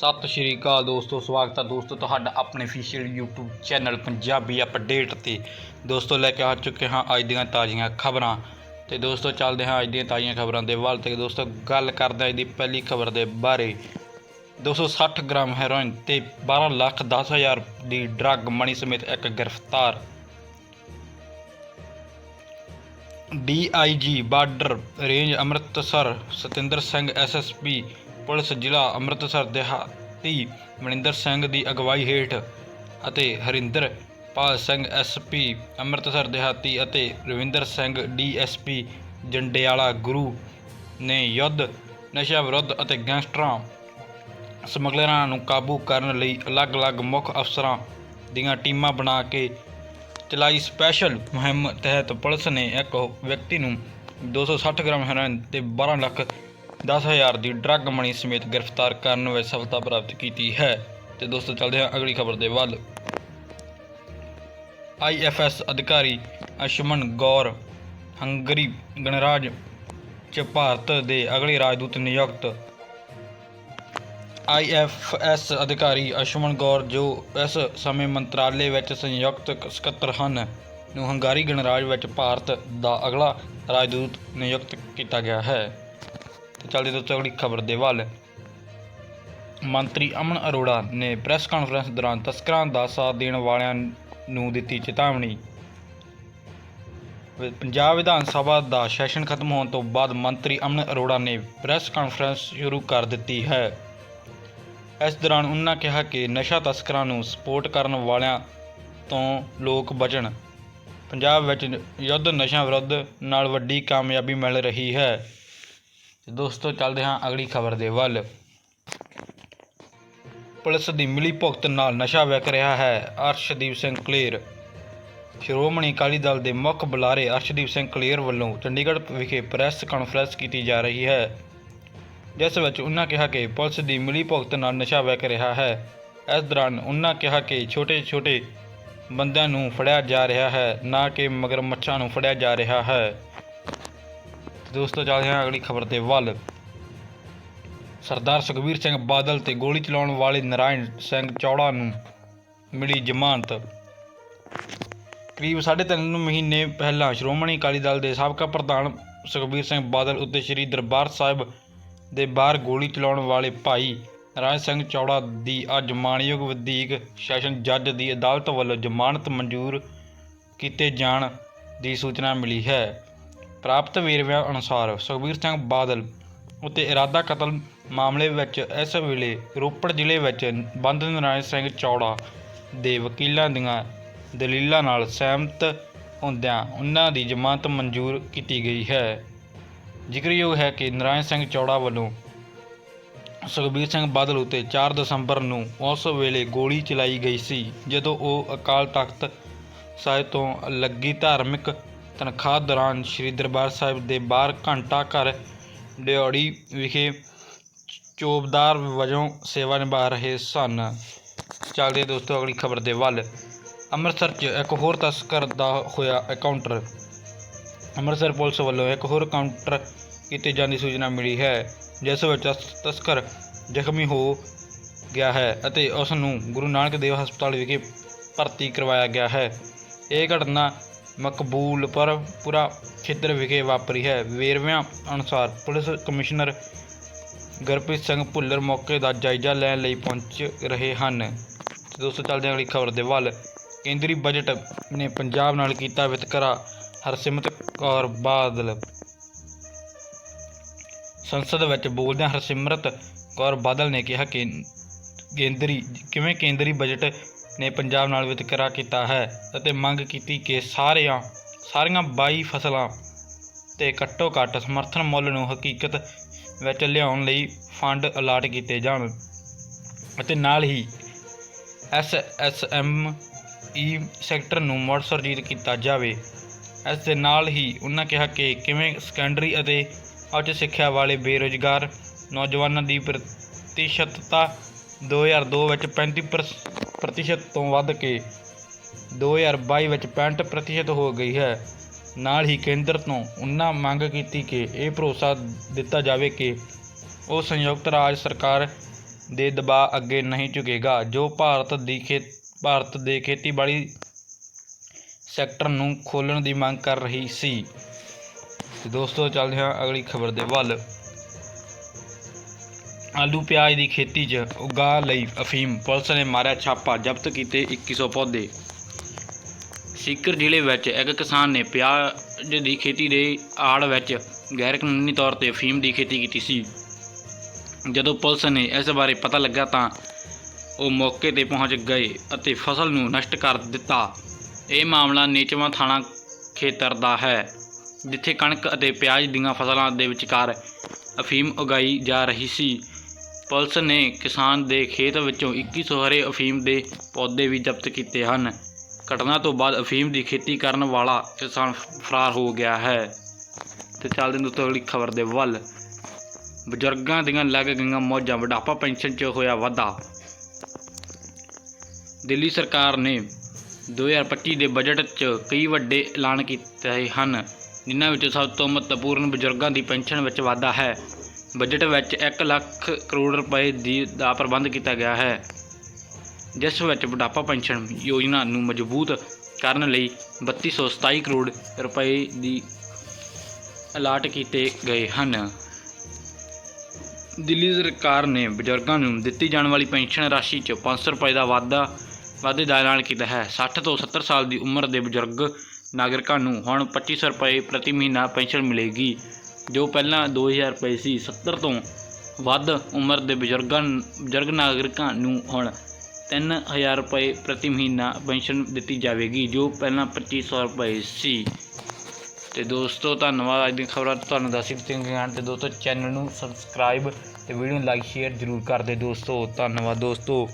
ਸਤਿ ਸ਼੍ਰੀ ਅਕਾਲ ਦੋਸਤੋ, ਸਵਾਗਤ ਹੈ ਦੋਸਤੋ ਤੁਹਾਡਾ ਆਪਣੇ official YouTube channel Punjabi update ਤੇ। ਦੋਸਤੋ, ਲੈ ਕੇ ਆ ਚੁੱਕੇ ਹਾਂ ਅੱਜ ਦੀਆਂ ਤਾਜ਼ੀਆਂ ਖਬਰਾਂ। ਤੇ ਦੋਸਤੋ, ਚੱਲਦੇ ਹਾਂ ਅੱਜ ਦੀਆਂ ਤਾਜ਼ੀਆਂ ਖਬਰਾਂ ਦੇ ਵੱਲ ਤੇ ਦੋਸਤੋ, ਗੱਲ ਕਰਦੇ ਹਾਂ ਅੱਜ ਦੀ ਪਹਿਲੀ ਖਬਰ ਦੇ ਬਾਰੇ। 260 ਗ੍ਰਾਮ ਹੈਰੋਇਨ ਤੇ 12 ਲੱਖ 10 ਹਜ਼ਾਰ ਦੀ ਡਰੱਗ ਮਣੀ ਸਮੇਤ ਇੱਕ ਗ੍ਰਿਫਤਾਰ। DIG border range Amritsar Satinder Singh SSP police ਜ਼ਿਲ੍ਹਾ ਅੰਮ੍ਰਿਤਸਰ ਦਿਹਾਤੀ ਮਨਿੰਦਰ ਸਿੰਘ ਦੀ ਅਗਵਾਈ ਹੇਠ ਅਤੇ ਹਰਿੰਦਰ ਪਾਲ ਸਿੰਘ ਐਸਪੀ ਅੰਮ੍ਰਿਤਸਰ ਦਿਹਾਤੀ ਅਤੇ ਰਵਿੰਦਰ ਸਿੰਘ ਡੀਐਸਪੀ ਜੰਡਿਆਲਾ ਗੁਰੂ ਨੇ ਯੁੱਧ, ਨਸ਼ਾ ਵਿਰੁੱਧ ਅਤੇ ਗੈਂਗਸਟਰਾਂ ਸਮਗਲਰਾਂ ਨੂੰ ਕਾਬੂ ਕਰਨ ਲਈ ਅਲੱਗ-ਅਲੱਗ ਮੁੱਖ ਅਫਸਰਾਂ ਦੀਆਂ ਟੀਮਾਂ ਬਣਾ ਕੇ ਚਲਾਈ ਸਪੈਸ਼ਲ ਮੁਹਿੰਮ ਤਹਿਤ ਪੁਲਿਸ ਨੇ ਇੱਕ ਵਿਅਕਤੀ ਨੂੰ 260 ਗ੍ਰਾਮ ਹੈਰੋਇਨ ਤੇ 12 ਲੱਖ 10 ਹਜ਼ਾਰ ਦੀ ਡਰੱਗ ਮਣੀ ਸਮੇਤ ਗ੍ਰਿਫਤਾਰ ਕਰਨ ਵਿੱਚ ਸਫਲਤਾ ਪ੍ਰਾਪਤ ਕੀਤੀ ਹੈ। ਤੇ ਦੋਸਤੋ, ਚੱਲਦੇ ਹਾਂ ਅਗਲੀ ਖਬਰ ਦੇ ਵੱਲ। ਆਈਐਫਐਸ ਅਧਿਕਾਰੀ ਅਸ਼ਮਨ ਗੌਰ ਹੰਗਰੀ ਗਣਰਾਜ ਚ ਭਾਰਤ ਦੇ ਅਗਲੇ ਰਾਜਦੂਤ ਨਿਯੁਕਤ। ਆਈਐਫਐਸ ਅਧਿਕਾਰੀ ਅਸ਼ਮਨ ਗੌਰ ਜੋ ਇਸ ਸਮੇਂ ਮੰਤਰਾਲੇ ਵਿੱਚ ਸੰਯੁਕਤ ਸਕੱਤਰ ਹਨ, ਨੂੰ ਹੰਗਾਰੀ ਗਣਰਾਜ ਵਿੱਚ ਭਾਰਤ ਦਾ ਅਗਲਾ ਰਾਜਦੂਤ ਨਿਯੁਕਤ ਕੀਤਾ ਗਿਆ ਹੈ। ਤੇ ਚੱਲਦੇ ਦੋਸਤੋ ਅਗਲੀ ਖਬਰ ਦੇ ਵੱਲ। ਮੰਤਰੀ ਅਮਨ ਅਰੋੜਾ ਨੇ ਪ੍ਰੈਸ ਕਾਨਫਰੰਸ ਦੌਰਾਨ ਤਸਕਰਾਂ ਦਾ ਸਾਥ ਦੇਣ ਵਾਲਿਆਂ ਨੂੰ ਦਿੱਤੀ ਚੇਤਾਵਨੀ। ਪੰਜਾਬ ਵਿਧਾਨ ਸਭਾ ਦਾ ਸੈਸ਼ਨ ਖਤਮ ਹੋਣ ਤੋਂ ਬਾਅਦ ਮੰਤਰੀ ਅਮਨ ਅਰੋੜਾ ਨੇ ਪ੍ਰੈਸ ਕਾਨਫਰੰਸ ਸ਼ੁਰੂ ਕਰ ਦਿੱਤੀ ਹੈ। ਇਸ ਦੌਰਾਨ ਉਹਨਾਂ ਕਿਹਾ ਕਿ ਨਸ਼ਾ ਤਸਕਰਾਂ ਨੂੰ ਸਪੋਰਟ ਕਰਨ ਵਾਲਿਆਂ ਤੋਂ ਲੋਕ ਬਚਣ। ਪੰਜਾਬ ਵਿੱਚ ਯੁੱਧ ਨਸ਼ਾ ਵਿਰੁੱਧ ਨਾਲ ਵੱਡੀ ਕਾਮਯਾਬੀ ਮਿਲ ਰਹੀ ਹੈ। ਦੋਸਤੋ, ਚੱਲਦੇ ਹਾਂ ਅਗਲੀ ਖਬਰ ਦੇ ਵੱਲ। ਪੁਲਿਸ ਦੀ ਮਿਲੀ ਭੁਗਤ ਨਾਲ ਨਸ਼ਾ ਵਿਕ ਰਿਹਾ ਹੈ। ਅਰਸ਼ਦੀਪ ਸਿੰਘ ਕਲੇਰ। ਸ਼੍ਰੋਮਣੀ ਅਕਾਲੀ ਦਲ ਦੇ ਮੁੱਖ ਬੁਲਾਰੇ ਅਰਸ਼ਦੀਪ ਸਿੰਘ ਕਲੇਰ ਵੱਲੋਂ ਚੰਡੀਗੜ੍ਹ ਵਿਖੇ ਪ੍ਰੈਸ ਕਾਨਫਰੰਸ ਕੀਤੀ ਜਾ ਰਹੀ ਹੈ। ਜਿਸ ਵਿੱਚ ਉਹਨਾਂ ਕਿਹਾ ਕਿ ਪੁਲਿਸ ਦੀ ਮਿਲੀ ਭੁਗਤ ਨਾਲ ਨਸ਼ਾ ਵਿਕ ਰਿਹਾ ਹੈ। ਇਸ ਦੌਰਾਨ ਉਹਨਾਂ ਕਿਹਾ ਕਿ ਛੋਟੇ-ਛੋਟੇ ਬੰਦਿਆਂ ਨੂੰ ਫੜਿਆ ਜਾ ਰਿਹਾ ਹੈ, ਨਾ ਕਿ ਮਗਰਮੱਛਾਂ ਨੂੰ ਫੜਿਆ ਜਾ ਰਿਹਾ ਹੈ। ਦੋਸਤੋ, ਚੱਲਦੇ ਹਾਂ ਅਗਲੀ ਖਬਰ ਦੇ ਵੱਲ। ਸਰਦਾਰ ਸੁਖਬੀਰ ਸਿੰਘ ਬਾਦਲ ਤੇ ਗੋਲੀ ਚਲਾਉਣ ਵਾਲੇ ਨਰਾਇਣ ਸਿੰਘ ਚੌੜਾ ਨੂੰ ਮਿਲੀ ਜ਼ਮਾਨਤ। ਕਰੀਬ 3.5 ਮਹੀਨੇ ਪਹਿਲਾਂ ਸ਼੍ਰੋਮਣੀ ਅਕਾਲੀ ਦਲ ਦੇ ਸਾਬਕਾ ਪ੍ਰਧਾਨ ਸੁਖਬੀਰ ਸਿੰਘ ਬਾਦਲ ਉੱਤੇ ਸ੍ਰੀ ਦਰਬਾਰ ਸਾਹਿਬ ਦੇ ਬਾਹਰ ਗੋਲੀ ਚਲਾਉਣ ਵਾਲੇ ਭਾਈ ਰਾਜ ਸਿੰਘ ਚੌੜਾ ਦੀ ਅੱਜ ਮਾਣਯੋਗ ਵਧੀਕ ਸੈਸ਼ਨ ਜੱਜ ਦੀ ਅਦਾਲਤ ਵੱਲੋਂ ਜ਼ਮਾਨਤ ਮਨਜ਼ੂਰ ਕੀਤੇ ਜਾਣ ਦੀ ਸੂਚਨਾ ਮਿਲੀ ਹੈ। ਪ੍ਰਾਪਤ ਵੇਰਵਿਆਂ ਅਨੁਸਾਰ ਸੁਖਬੀਰ ਸਿੰਘ ਬਾਦਲ ਉੱਤੇ ਇਰਾਦਾ ਕਤਲ ਮਾਮਲੇ ਵਿੱਚ ਇਸ ਵੇਲੇ ਰੋਪੜ ਜ਼ਿਲ੍ਹੇ ਵਿੱਚ ਬੰਦ ਨਰਾਇਣ ਸਿੰਘ ਚੌੜਾ ਦੇ ਵਕੀਲਾਂ ਦੀਆਂ ਦਲੀਲਾਂ ਨਾਲ ਸਹਿਮਤ ਹੁੰਦਿਆਂ ਉਹਨਾਂ ਦੀ ਜ਼ਮਾਨਤ ਮਨਜ਼ੂਰ ਕੀਤੀ ਗਈ ਹੈ। ਜ਼ਿਕਰਯੋਗ ਹੈ ਕਿ ਨਰਾਇਣ ਸਿੰਘ ਚੌੜਾ ਵੱਲੋਂ ਸੁਖਬੀਰ ਸਿੰਘ ਬਾਦਲ ਉਤੇ 4 ਦਸੰਬਰ ਨੂੰ ਉਸ ਵੇਲੇ ਗੋਲੀ ਚਲਾਈ ਗਈ ਸੀ, ਜਦੋਂ ਉਹ ਅਕਾਲ ਤਖਤ ਸਾਹਿਬ ਤੋਂ ਲੱਗੀ ਧਾਰਮਿਕ ਤਨਖਾਹ ਦੌਰਾਨ ਸ੍ਰੀ ਦਰਬਾਰ ਸਾਹਿਬ ਦੇ ਬਾਹਰ ਘੰਟਾ ਘਰ ਡਿਓੜੀ ਵਿਖੇ ਚੋਬਦਾਰ ਵਜੋਂ ਸੇਵਾ ਨਿਭਾ ਰਹੇ ਸਨ। ਚੱਲਦੇ ਦੋਸਤੋ, ਅਗਲੀ ਖਬਰ ਦੇ ਵੱਲ। ਅੰਮ੍ਰਿਤਸਰ 'ਚ ਇੱਕ ਹੋਰ ਤਸਕਰ ਦਾ ਹੋਇਆ ਐਨਕਾਊਂਟਰ ਅੰਮ੍ਰਿਤਸਰ ਪੁਲਿਸ ਵੱਲੋਂ ਇੱਕ ਹੋਰ ਕਾਊਂਟਰ ਕੀਤੇ ਜਾਣ ਦੀ ਸੂਚਨਾ ਮਿਲੀ ਹੈ, ਜਿਸ ਵਿੱਚ ਤਸਕਰ ਜ਼ਖਮੀ ਹੋ ਗਿਆ ਹੈ ਅਤੇ ਉਸ ਨੂੰ ਗੁਰੂ ਨਾਨਕ ਦੇਵ ਹਸਪਤਾਲ ਵਿਖੇ ਭਰਤੀ ਕਰਵਾਇਆ ਗਿਆ ਹੈ। ਇਹ ਘਟਨਾ ਮਕਬੂਲਪੁਰ ਪੁਰਾ ਖੇਤਰ ਵਿਖੇ ਵਾਪਰੀ ਹੈ। ਵੇਰਵਿਆਂ ਅਨੁਸਾਰ ਪੁਲਿਸ ਕਮਿਸ਼ਨਰ ਗੁਰਪ੍ਰੀਤ ਸਿੰਘ ਭੁੱਲਰ ਮੌਕੇ ਦਾ ਜਾਇਜ਼ਾ ਲੈਣ ਲਈ ਪਹੁੰਚ ਰਹੇ ਹਨ। ਦੋਸਤੋ, ਚੱਲਦੇ ਹਾਂ ਅਗਲੀ ਖਬਰ ਦੇ ਵੱਲ। ਕੇਂਦਰੀ ਬਜਟ ਨੇ ਪੰਜਾਬ ਨਾਲ ਕੀਤਾ ਵਿਤਕਰਾ। ਹਰਸਿਮਰਤ ਕੌਰ ਬਾਦਲ ਸੰਸਦ ਵਿੱਚ ਬੋਲਦਿਆਂ ਹਰਸਿਮਰਤ ਕੌਰ ਬਾਦਲ ਨੇ ਕਿਹਾ ਕਿ ਕੇਂਦਰੀ, ਕਿਵੇਂ ਕੇਂਦਰੀ ਬਜਟ ਨੇ ਪੰਜਾਬ ਨਾਲ ਵਿਤਕਰਾ ਕੀਤਾ ਹੈ ਅਤੇ ਮੰਗ ਕੀਤੀ ਕਿ ਸਾਰਿਆਂ, ਸਾਰੀਆਂ 22 ਫਸਲਾਂ ਤੇ ਘੱਟੋ ਘੱਟ ਸਮਰਥਨ ਮੁੱਲ ਨੂੰ ਹਕੀਕਤ ਵਿੱਚ ਲਿਆਉਣ ਲਈ ਫੰਡ ਅਲਾਟ ਕੀਤੇ ਜਾਣ ਅਤੇ ਨਾਲ ਹੀ S S M E sector ਨੂੰ ਮੁੜ ਸੁਰਜੀਤ ਕੀਤਾ ਜਾਵੇ। ਇਸ ਦੇ ਨਾਲ ਹੀ ਉਹਨਾਂ ਕਿਹਾ ਕਿ ਕਿਵੇਂ ਸੈਕੰਡਰੀ ਅਤੇ ਉੱਚ ਸਿੱਖਿਆ ਵਾਲੇ ਬੇਰੁਜ਼ਗਾਰ ਨੌਜਵਾਨਾਂ ਦੀ ਪ੍ਰਤੀਸ਼ਤਤਾ 2002 ਵਿੱਚ 35 ਪ੍ਰਸ- ਪ੍ਰਤੀਸ਼ਤ ਤੋਂ ਵੱਧ ਕੇ 2022 ਵਿੱਚ 65 ਪ੍ਰਤੀਸ਼ਤ ਹੋ ਗਈ ਹੈ ਨਾਲ ਹੀ ਕੇਂਦਰ ਤੋਂ ਉਹਨਾਂ ਮੰਗ ਕੀਤੀ ਕਿ ਇਹ ਭਰੋਸਾ ਦਿੱਤਾ ਜਾਵੇ ਕਿ ਉਹ ਸੰਯੁਕਤ ਰਾਜ ਸਰਕਾਰ ਦੇ ਦਬਾਅ ਅੱਗੇ ਨਹੀਂ ਝੁਕੇਗਾ ਜੋ ਭਾਰਤ ਦੀ ਖੇਤ ਭਾਰਤ ਦੇ ਖੇਤੀਬਾੜੀ ਸੈਕਟਰ ਨੂੰ ਖੋਲ੍ਹਣ ਦੀ ਮੰਗ ਕਰ ਰਹੀ ਸੀ ਦੋਸਤੋ ਚੱਲਦੇ ਹਾਂ ਅਗਲੀ ਖਬਰ ਦੇ ਵੱਲ ਆਲੂ ਪਿਆਜ਼ ਦੀ ਖੇਤੀ 'ਚ ਉਗਾ ਲਈ ਅਫੀਮ ਪੁਲਿਸ ਨੇ ਮਾਰਿਆ ਛਾਪਾ, ਜ਼ਬਤ ਕੀਤੇ 2100 ਪੌਦੇ। ਸੀਕਰ ਜ਼ਿਲ੍ਹੇ ਵਿੱਚ ਇੱਕ ਕਿਸਾਨ ਨੇ ਪਿਆਜ਼ ਦੀ ਖੇਤੀ ਦੇ ਆੜ ਵਿੱਚ ਗੈਰ ਕਾਨੂੰਨੀ ਤੌਰ ਤੇ ਅਫੀਮ ਦੀ ਖੇਤੀ ਕੀਤੀ ਸੀ। ਜਦੋਂ ਪੁਲਿਸ ਨੇ ਇਸ ਬਾਰੇ ਪਤਾ ਲੱਗਾ ਤਾਂ ਉਹ ਮੌਕੇ ਤੇ ਪਹੁੰਚ ਗਏ ਅਤੇ ਫਸਲ ਨੂੰ ਨਸ਼ਟ ਕਰ ਦਿੱਤਾ। ਇਹ ਮਾਮਲਾ ਨੀਚਵਾਂ ਥਾਣਾ ਖੇਤਰ ਦਾ ਹੈ, ਜਿੱਥੇ ਕਣਕ ਅਤੇ ਪਿਆਜ਼ ਦੀਆਂ ਫਸਲਾਂ ਦੇ ਵਿਚਕਾਰ ਅਫੀਮ ਉਗਾਈ ਜਾ ਰਹੀ ਸੀ। ਪੁਲਿਸ ਨੇ ਕਿਸਾਨ ਦੇ ਖੇਤ ਵਿੱਚੋਂ 2100 ਹਰੇ ਅਫੀਮ ਦੇ ਪੌਦੇ ਵੀ ਜ਼ਬਤ ਕੀਤੇ ਹਨ। ਘਟਨਾ ਤੋਂ ਬਾਅਦ ਅਫੀਮ ਦੀ ਖੇਤੀ ਕਰਨ ਵਾਲਾ ਕਿਸਾਨ ਫਰਾਰ ਹੋ ਗਿਆ ਹੈ। ਤੇ ਚੱਲਦੇ ਹਾਂ ਦੋਸਤੋ ਅਗਲੀ ਖਬਰ ਦੇ ਵੱਲ। ਬਜ਼ੁਰਗਾਂ ਦੀਆਂ ਲੱਗ ਗਈਆਂ ਮੌਜਾਂ, ਬੁਢਾਪਾ ਪੈਨਸ਼ਨ 'ਚ ਹੋਇਆ ਵਾਧਾ। ਦਿੱਲੀ ਸਰਕਾਰ ਨੇ 2025 ਦੇ ਬਜਟ 'ਚ ਕਈ ਵੱਡੇ ਐਲਾਨ ਕੀਤੇ ਹਨ, ਜਿਨ੍ਹਾਂ ਵਿੱਚ ਸਭ ਤੋਂ ਮਹੱਤਵਪੂਰਨ ਬਜ਼ੁਰਗਾਂ ਦੀ ਪੈਨਸ਼ਨ ਵਿੱਚ ਵਾਧਾ ਹੈ। ਬਜਟ ਵਿੱਚ 1 ਲੱਖ ਕਰੋੜ ਰੁਪਏ ਦੀ ਦਾ ਪ੍ਰਬੰਧ ਕੀਤਾ ਗਿਆ ਹੈ, ਜਿਸ ਵਿੱਚ ਬੁਢਾਪਾ ਪੈਨਸ਼ਨ ਯੋਜਨਾ ਨੂੰ ਮਜ਼ਬੂਤ ਕਰਨ ਲਈ 3227 ਕਰੋੜ ਰੁਪਏ ਦੀ ਅਲਾਟ ਕੀਤੇ ਗਏ ਹਨ। ਦਿੱਲੀ ਸਰਕਾਰ ਨੇ ਬਜ਼ੁਰਗਾਂ ਨੂੰ ਦਿੱਤੀ ਜਾਣ ਵਾਲੀ ਪੈਨਸ਼ਨ ਰਾਸ਼ੀ 'ਚ 500 ਰੁਪਏ ਦਾ ਵਾਧਾ, ਵਾਧੇ ਦਾ ਐਲਾਨ ਕੀਤਾ ਹੈ। 60 ਤੋਂ 70 ਸਾਲ ਦੀ ਉਮਰ ਦੇ ਬਜ਼ੁਰਗ ਨਾਗਰਿਕਾਂ ਨੂੰ ਹੁਣ 2500 ਰੁਪਏ ਪ੍ਰਤੀ ਮਹੀਨਾ ਪੈਨਸ਼ਨ ਮਿਲੇਗੀ। ਜੋ ਪਹਿਲਾਂ 2000 ਰੁਪਏ ਸੀ 70 ਤੋਂ ਵੱਧ ਉਮਰ ਦੇ ਬਜ਼ੁਰਗਾਂ, ਬਜ਼ੁਰਗ ਨਾਗਰਿਕਾਂ ਨੂੰ ਹੁਣ 3000 ਰੁਪਏ ਪ੍ਰਤੀ ਮਹੀਨਾ ਪੈਨਸ਼ਨ ਦਿੱਤੀ ਜਾਵੇਗੀ, ਜੋ ਪਹਿਲਾਂ 2500 ਰੁਪਏ ਸੀ। ਤੇ ਦੋਸਤੋ, ਧੰਨਵਾਦ। ਅੱਜ ਦੀਆਂ ਖਬਰਾਂ ਤੁਹਾਨੂੰ ਦੱਸ ਦਿੱਤੀਆਂ ਗਈਆਂ ਤੇ ਦੋਸਤੋ ਚੈਨਲ ਨੂੰ ਸਬਸਕ੍ਰਾਈਬ ਤੇ ਵੀਡੀਓ ਨੂੰ ਲਾਈਕ ਸ਼ੇਅਰ ਜ਼ਰੂਰ ਕਰ ਦਿਓ ਦੋਸਤੋ। ਧੰਨਵਾਦ ਦੋਸਤੋ।